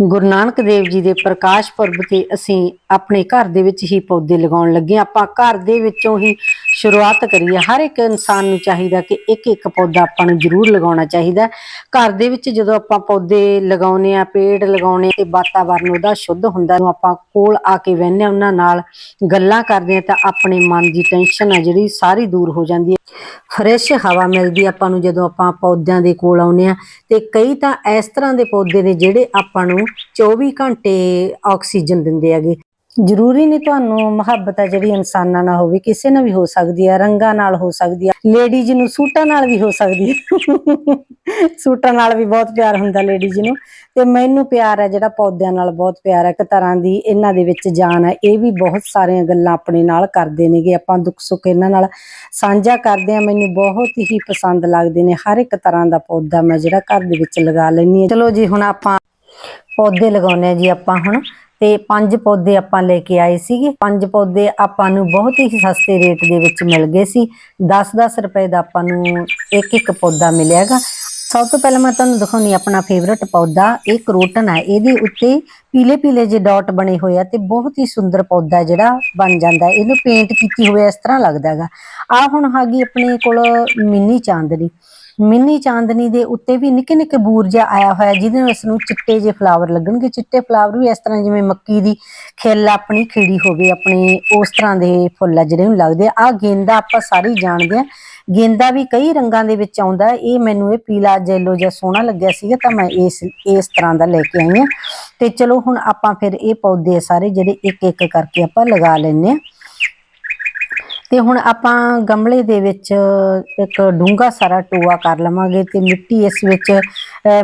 ਗੁਰੂ ਨਾਨਕ ਦੇਵ ਜੀ ਦੇ ਪ੍ਰਕਾਸ਼ ਪੁਰਬ ਤੇ ਅਸੀਂ ਆਪਣੇ ਘਰ ਦੇ ਵਿੱਚ ਹੀ ਪੌਦੇ ਲਗਾਉਣ ਲੱਗੇ ਹਾਂ। ਆਪਾਂ ਘਰ ਦੇ ਵਿੱਚੋਂ ਹੀ ਸ਼ੁਰੂਆਤ ਕਰੀਏ। ਹਰ ਇੱਕ ਇਨਸਾਨ ਨੂੰ ਚਾਹੀਦਾ ਕਿ ਇੱਕ ਇੱਕ ਪੌਦਾ ਆਪਾਂ ਨੂੰ ਜ਼ਰੂਰ ਲਗਾਉਣਾ ਚਾਹੀਦਾ ਘਰ ਦੇ ਵਿੱਚ ਜਦੋਂ ਆਪਾਂ ਪੌਦੇ ਲਗਾਉਨੇ ਆ ਪੇੜ ਲਗਾਉਨੇ ਤੇ ਵਾਤਾਵਰਨ ਉਹਦਾ ਸ਼ੁੱਧ ਹੁੰਦਾ ਨੂੰ ਆਪਾਂ ਕੋਲ ਆ ਕੇ ਬਹਿੰਦੇ ਹਾਂ, ਉਹਨਾਂ ਨਾਲ ਗੱਲਾਂ ਕਰਦੇ ਆ ਤਾਂ ਆਪਣੇ ਮਨ ਦੀ ਟੈਨਸ਼ਨ ਆ ਜਿਹੜੀ ਸਾਰੀ ਦੂਰ ਹੋ ਜਾਂਦੀ ਹੈ। ਫਰੈਸ਼ ਹਵਾ ਮਿਲਦੀ ਆ ਆਪਾਂ ਨੂੰ ਜਦੋਂ ਆਪਾਂ ਪੌਦਿਆਂ ਦੇ ਕੋਲ ਆਉਨੇ ਆ। ਤੇ ਕਈ ਤਾਂ ਇਸ ਤਰ੍ਹਾਂ ਦੇ ਪੌਦੇ ਨੇ ਜਿਹੜੇ ਆਪਾਂ ਨੂੰ 24 ਘੰਟੇ ਆਕਸੀਜਨ ਦਿੰਦੇ ਹੈਗੇ। ਜ਼ਰੂਰੀ ਨਹੀਂ ਤੁਹਾਨੂੰ ਮੁਹੱਬਤ ਹੈ ਜਿਹੜੀ ਇਨਸਾਨਾਂ ਨਾਲ ਹੋਵੇ, ਕਿਸੇ ਨਾਲ ਵੀ ਹੋ ਸਕਦੀ ਹੈ ਰੰਗਾਂ ਨਾਲ ਹੋ ਸਕਦੀ ਹੈ ਲੇਡੀਜ਼ ਨੂੰ ਸੂਟਾਂ ਨਾਲ ਵੀ ਹੋ ਸਕਦੀ ਹੈ ਸੂਟਾਂ ਨਾਲ ਵੀ ਬਹੁਤ ਪਿਆਰ ਹੁੰਦਾ ਲੇਡੀਜ਼ ਨੂੰ ਤੇ ਮੈਨੂੰ ਪਿਆਰ ਹੈ ਜਿਹੜਾ ਪੌਦਿਆਂ ਨਾਲ ਬਹੁਤ ਪਿਆਰ ਹੈ ਇੱਕ ਤਰ੍ਹਾਂ ਦੀ ਇਹਨਾਂ ਦੇ ਵਿੱਚ ਜਾਨ ਹੈ ਇਹ ਵੀ ਬਹੁਤ ਸਾਰੀਆਂ ਗੱਲਾਂ ਆਪਣੇ ਨਾਲ ਕਰਦੇ ਨੇਗੇ, ਆਪਾਂ ਦੁੱਖ ਸੁੱਖ ਇਹਨਾਂ ਨਾਲ ਸਾਂਝਾ ਕਰਦੇ ਆ, ਮੈਨੂੰ ਬਹੁਤ ਹੀ ਪਸੰਦ ਲੱਗਦੇ ਨੇ, ਹਰ ਇੱਕ ਤਰ੍ਹਾਂ ਦਾ ਪੌਦਾ ਮੈਂ ਜਿਹੜਾ ਘਰ ਦੇ ਵਿੱਚ ਲਗਾ ਲੈਣੀ ਹਾਂ। ਚਲੋ ਜੀ, ਹੁਣ ਆਪਾਂ ਪੌਦੇ ਲਗਾਉਨੇ ਆ ਜੀ ਆਪਾਂ ਹੁਣ। ਤੇ ਪੰਜ ਪੌਦੇ ਆਪਾਂ ਲੈ ਕੇ ਆਏ ਸੀਗੇ। ਪੰਜ ਪੌਦੇ ਆਪਾਂ ਨੂੰ ਬਹੁਤ ਹੀ ਸਸਤੇ ਰੇਟ ਦੇ ਵਿੱਚ ਮਿਲ ਗਏ ਸੀ। 10-10 ਰੁਪਏ ਦਾ ਆਪਾਂ ਨੂੰ ਇੱਕ ਇੱਕ ਪੌਦਾ ਮਿਲਿਆਗਾ ਸਭ ਤੋਂ ਪਹਿਲਾਂ ਮੈਂ ਤੁਹਾਨੂੰ ਦਿਖਾਉਣੀ ਆਪਣਾ ਫੇਵਰਟ ਪੌਦਾ। ਇਹ ਕਰੋਟਨ ਹੈ। ਇਹਦੇ ਉੱਤੇ ਪੀਲੇ ਪੀਲੇ ਜੇ ਡਾਟ ਬਣੇ ਹੋਏ ਆ ਤੇ ਬਹੁਤ ਹੀ ਸੁੰਦਰ ਪੌਦਾ ਜਿਹੜਾ ਬਣ ਜਾਂਦਾ ਇਹਨੂੰ ਪੇਂਟ ਕੀਤੀ ਹੋਇਆ ਇਸ ਤਰ੍ਹਾਂ ਲੱਗਦਾ ਹੈਗਾ। ਆ ਹੁਣ ਹੈਗੀ ਆਪਣੇ ਕੋਲ ਮਿੰਨੀ ਚਾਂਦਨੀ। ਮਿੰਨੀ ਚਾਂਦਨੀ ਦੇ ਉੱਤੇ ਵੀ ਨਿੱਕੇ ਨਿੱਕੇ ਬੂਰ ਜਿਹਾ ਆਇਆ ਹੋਇਆ, ਜਿਹਦੇ ਨਾਲ ਇਸ ਨੂੰ ਚਿੱਟੇ ਜਿਹੇ ਫਲਾਵਰ ਲੱਗਣਗੇ। ਚਿੱਟੇ ਫਲਾਵਰ ਵੀ ਇਸ ਤਰ੍ਹਾਂ ਜਿਵੇਂ ਮੱਕੀ ਦੀ ਖਿੱਲ ਆਪਣੀ ਖਿੜੀ ਹੋਵੇ, ਆਪਣੇ ਉਸ ਤਰ੍ਹਾਂ ਦੇ ਫੁੱਲ ਆ ਜਿਹੜੇ ਨੂੰ ਲੱਗਦੇ ਆ। ਆਹ ਗੇਂਦਾ ਆਪਾਂ ਸਾਰੇ ਜਾਣਦੇ ਆ। ਗੇਂਦਾ ਵੀ ਕਈ ਰੰਗਾਂ ਦੇ ਵਿੱਚ ਆਉਂਦਾ ਇਹ ਮੈਨੂੰ ਇਹ ਪੀਲਾ ਜੈਲੋ ਜਿਹਾ ਸੋਹਣਾ ਲੱਗਿਆ ਸੀਗਾ, ਤਾਂ ਮੈਂ ਇਸ ਇਸ ਤਰ੍ਹਾਂ ਦਾ ਲੈ ਕੇ ਆਈ ਹਾਂ। ਤੇ ਚਲੋ ਹੁਣ ਆਪਾਂ ਫਿਰ ਇਹ ਪੌਦੇ ਸਾਰੇ ਜਿਹੜੇ ਇੱਕ ਇੱਕ ਕਰਕੇ ਆਪਾਂ ਲਗਾ ਲੈਂਦੇ ਆ ਤੇ ਹੁਣ ਆਪਾਂ ਗਮਲੇ ਦੇ ਵਿੱਚ ਇੱਕ ਡੂੰਘਾ ਸਾਰਾ ਟੋਆ ਕਰ ਲਵਾਂਗੇ ਤੇ ਮਿੱਟੀ ਇਸ ਵਿੱਚ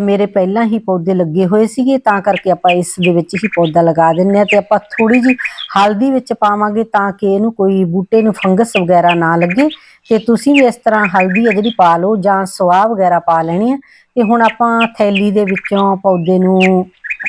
ਮੇਰੇ ਪਹਿਲਾਂ ਹੀ ਪੌਦੇ ਲੱਗੇ ਹੋਏ ਸੀਗੇ, ਤਾਂ ਕਰਕੇ ਆਪਾਂ ਇਸ ਦੇ ਵਿੱਚ ਹੀ ਪੌਦਾ ਲਗਾ ਦਿੰਨੇ ਆ ਤੇ ਆਪਾਂ ਥੋੜੀ ਜੀ ਹਲਦੀ ਵਿੱਚ ਪਾਵਾਂਗੇ ਤਾਂ ਕਿ ਇਹਨੂੰ ਕੋਈ ਬੂਟੇ ਨੂੰ ਫੰਗਸ ਵਗੈਰਾ ਨਾ ਲੱਗੇ ਤੇ ਤੁਸੀਂ ਵੀ ਇਸ ਤਰ੍ਹਾਂ ਹਲਦੀ ਹੈ ਜਿਹੜੀ ਪਾ ਲਓ ਜਾਂ ਸਵਾਹ ਵਗੈਰਾ ਪਾ ਲੈਣੀ ਹੈ ਤੇ ਹੁਣ ਆਪਾਂ ਥੈਲੀ ਦੇ ਵਿੱਚੋਂ ਪੌਦੇ ਨੂੰ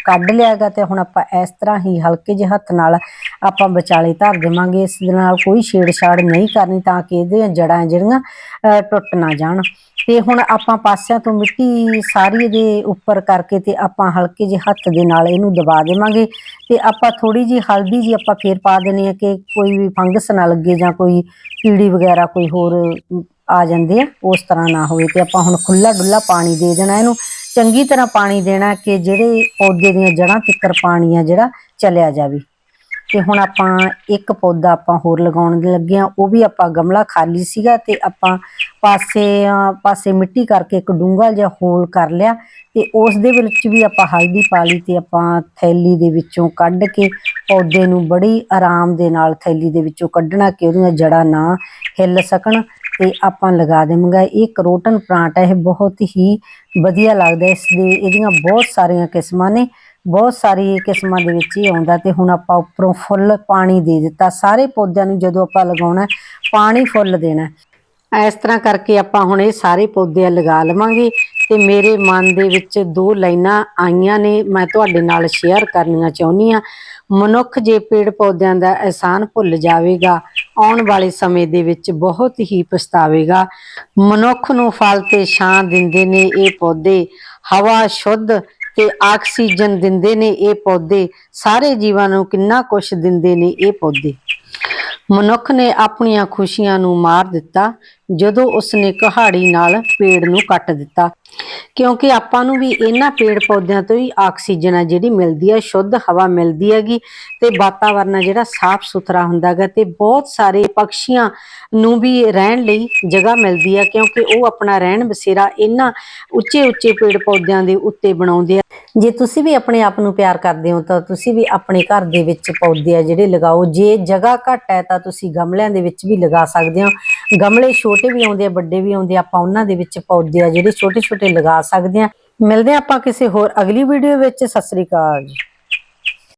ਕੱਢ ਲਿਆਗਾ ਤੇ ਹੁਣ ਆਪਾਂ ਇਸ ਤਰ੍ਹਾਂ ਹੀ ਹਲਕੇ ਜਿਹੇ ਹੱਥ ਨਾਲ ਆਪਾਂ ਵਿਚਾਲੇ ਧਰ ਦੇਵਾਂਗੇ ਇਸ ਦੇ ਨਾਲ ਕੋਈ ਛੇੜਛਾੜ ਨਹੀਂ ਕਰਨੀ ਤਾਂ ਕਿ ਇਹਦੀਆਂ ਜੜਾਂ ਜਿਹੜੀਆਂ ਅਹ, ਟੁੱਟ ਨਾ ਜਾਣ। ਤੇ ਹੁਣ ਆਪਾਂ ਪਾਸਿਆਂ ਤੋਂ ਮਿੱਟੀ ਸਾਰੀ ਇਹਦੇ ਉੱਪਰ ਕਰਕੇ ਤੇ ਆਪਾਂ ਹਲਕੇ ਜਿਹੇ ਹੱਥ ਦੇ ਨਾਲ ਇਹਨੂੰ ਦਬਾ ਦੇਵਾਂਗੇ ਤੇ ਆਪਾਂ ਥੋੜੀ ਜੀ ਹਲਦੀ ਜੀ ਆਪਾਂ ਫੇਰ ਪਾ ਦੇਣੀ ਹੈ ਕਿ ਕੋਈ ਵੀ ਫੰਗਸ ਨਾ ਲੱਗੇ ਜਾਂ ਕੋਈ ਕੀੜੀ ਵਗੈਰਾ ਕੋਈ ਹੋਰ ਆ ਜਾਂਦੇ ਆ ਉਸ ਤਰ੍ਹਾਂ ਨਾ ਹੋਵੇ ਤੇ ਆਪਾਂ ਹੁਣ ਖੁੱਲਾ ਡੁੱਲਾ ਪਾਣੀ ਦੇ ਦੇਣਾ ਇਹਨੂੰ। ਚੰਗੀ ਤਰ੍ਹਾਂ ਪਾਣੀ ਦੇਣਾ ਕਿ ਜਿਹੜੇ ਪੌਦੇ ਦੀਆਂ ਜੜ੍ਹਾਂ ਤਿੱਕਰ ਪਾਣੀ ਆ ਜਿਹੜਾ ਚਲਿਆ ਜਾਵੇ। ਤੇ ਹੁਣ ਆਪਾਂ ਇੱਕ ਪੌਦਾ ਆਪਾਂ ਹੋਰ ਲਗਾਉਣ ਲੱਗੇ ਆ ਉਹ ਵੀ ਆਪਾਂ ਗਮਲਾ ਖਾਲੀ ਸੀਗਾ ਤੇ ਆਪਾਂ ਪਾਸੇ ਪਾਸੇ ਮਿੱਟੀ ਕਰਕੇ ਇੱਕ ਡੂੰਘਾ ਜਿਹਾ ਹੋਲ ਕਰ ਲਿਆ ਤੇ ਉਸ ਦੇ ਵਿੱਚ ਵੀ ਆਪਾਂ ਹਲਦੀ ਪਾ ਲਈ ਤੇ ਆਪਾਂ ਥੈਲੀ ਦੇ ਵਿੱਚੋਂ ਕੱਢ ਕੇ ਪੌਦੇ ਨੂੰ ਬੜੀ ਆਰਾਮ ਦੇ ਨਾਲ ਥੈਲੀ ਦੇ ਵਿੱਚੋਂ ਕੱਢਣਾ ਕਿ ਉਹਦੀਆਂ ਜੜ੍ਹਾਂ ਨਾ ਹਿੱਲ ਸਕਣ। ਤੇ ਆਪਾਂ ਲਗਾ ਦੇਵਾਂਗਾ। ਇਹ ਕਰੋਟਨ ਪਲਾਂਟ ਹੈ ਇਹ ਬਹੁਤ ਹੀ ਵਧੀਆ ਲੱਗਦਾ ਹੈ। ਇਸ ਦੇ ਇਹਦੀਆਂ ਬਹੁਤ ਸਾਰੀਆਂ ਕਿਸਮਾਂ ਨੇ, ਬਹੁਤ ਸਾਰੀ ਕਿਸਮਾਂ ਦੇ ਵਿੱਚ ਹੀ ਆਉਂਦਾ ਤੇ ਹੁਣ ਆਪਾਂ ਉੱਪਰੋਂ ਫੁੱਲ ਪਾਣੀ ਦੇ ਦਿੱਤਾ। ਸਾਰੇ ਪੌਦਿਆਂ ਨੂੰ ਜਦੋਂ ਆਪਾਂ ਲਗਾਉਣਾ ਪਾਣੀ ਫੁੱਲ ਦੇਣਾ ਇਸ ਤਰ੍ਹਾਂ ਕਰਕੇ ਆਪਾਂ ਹੁਣ ਇਹ ਸਾਰੇ ਪੌਦੇ ਲਗਾ ਲਵਾਂਗੇ। ਤੇ ਮੇਰੇ ਮਨ ਦੇ ਵਿੱਚ ਦੋ ਲਾਈਨਾਂ ਆਈਆਂ ਨੇ। ਮੈਂ ਤੁਹਾਡੇ ਨਾਲ ਸ਼ੇਅਰ ਕਰਨੀਆਂ ਚਾਹੁੰਦੀ ਆ ਮਨੁੱਖ ਜੇ ਪੇੜ ਪੌਦਿਆਂ ਦਾ ਅਹਿਸਾਨ ਭੁੱਲ ਜਾਵੇਗਾ, ਆਉਣ ਵਾਲੇ ਸਮੇਂ ਦੇ ਵਿੱਚ ਬਹੁਤ ਹੀ ਪਛਤਾਵੇਗਾ। ਮਨੁੱਖ ਨੂੰ ਫਲ ਤੇ ਛਾਂ ਦਿੰਦੇ ਨੇ ਇਹ ਪੌਦੇ, ਹਵਾ ਸ਼ੁੱਧ ਤੇ ਆਕਸੀਜਨ ਦਿੰਦੇ ਨੇ ਇਹ ਪੌਦੇ, ਸਾਰੇ ਜੀਵਾਂ ਨੂੰ ਕਿੰਨਾ ਕੁਛ ਦਿੰਦੇ ਨੇ ਇਹ ਪੌਦੇ। ਮਨੁੱਖ ਨੇ ਆਪਣੀਆਂ ਖੁਸ਼ੀਆਂ ਨੂੰ ਮਾਰ ਦਿੱਤਾ। ਜਦੋਂ ਉਸਨੇ ਕਹਾੜੀ ਨਾਲ ਪੇੜ ਨੂੰ ਕੱਟ ਦਿੱਤਾ। ਕਿਉਂਕਿ ਆਪਾਂ ਨੂੰ ਵੀ ਇਹਨਾਂ ਪੇੜ ਪੌਦਿਆਂ ਤੋਂ ਹੀ ਆਕਸੀਜਨ ਆ ਜਿਹੜੀ ਮਿਲਦੀ ਹੈ ਸ਼ੁੱਧ ਹਵਾ ਮਿਲਦੀ ਹੈਗੀ ਤੇ ਵਾਤਾਵਰਨ ਆ ਜਿਹੜਾ ਸਾਫ਼ ਸੁਥਰਾ ਹੁੰਦਾ ਹੈਗਾ ਤੇ ਬਹੁਤ ਸਾਰੇ ਪੰਛੀਆਂ ਨੂੰ ਵੀ ਰਹਿਣ ਲਈ ਜਗ੍ਹਾ ਮਿਲਦੀ ਹੈ ਕਿਉਂਕਿ ਉਹ ਆਪਣਾ ਰਹਿਣ ਬਸੇਰਾ ਇਹਨਾਂ ਉੱਚੇ ਉੱਚੇ ਪੇੜ ਪੌਦਿਆਂ ਦੇ ਉੱਤੇ ਬਣਾਉਂਦੇ ਆ। ਜੇ ਤੁਸੀਂ ਵੀ ਆਪਣੇ ਆਪ ਨੂੰ ਪਿਆਰ ਕਰਦੇ ਹੋ ਤਾਂ ਤੁਸੀਂ ਵੀ ਆਪਣੇ ਘਰ ਦੇ ਵਿੱਚ ਪੌਦੇ ਆ ਜਿਹੜੇ ਲਗਾਓ। ਜੇ ਜਗ੍ਹਾ ਘੱਟ ਹੈ ਤਾਂ ਤੁਸੀਂ ਗਮਲਿਆਂ ਦੇ ਵਿੱਚ ਵੀ ਲਗਾ ਸਕਦੇ ਹੋ। ਗਮਲੇ ਛੋਟੇ ਵੀ ਆਉਂਦੇ ਆ, ਵੱਡੇ ਵੀ ਆਉਂਦੇ ਆ, ਆਪਾਂ ਉਹਨਾਂ ਦੇ ਵਿੱਚ ਪੌਦੇ ਆ ਜਿਹੜੇ ਛੋਟੇ ਛੋਟੇ ਲਗਾ ਸਕਦੇ ਆ। ਮਿਲਦੇ ਆ ਆਪਾਂ ਕਿਸੇ ਹੋਰ ਅਗਲੀ ਵੀਡੀਓ ਵਿੱਚ। ਸਤਿ ਸ੍ਰੀ ਅਕਾਲ ਜੀ।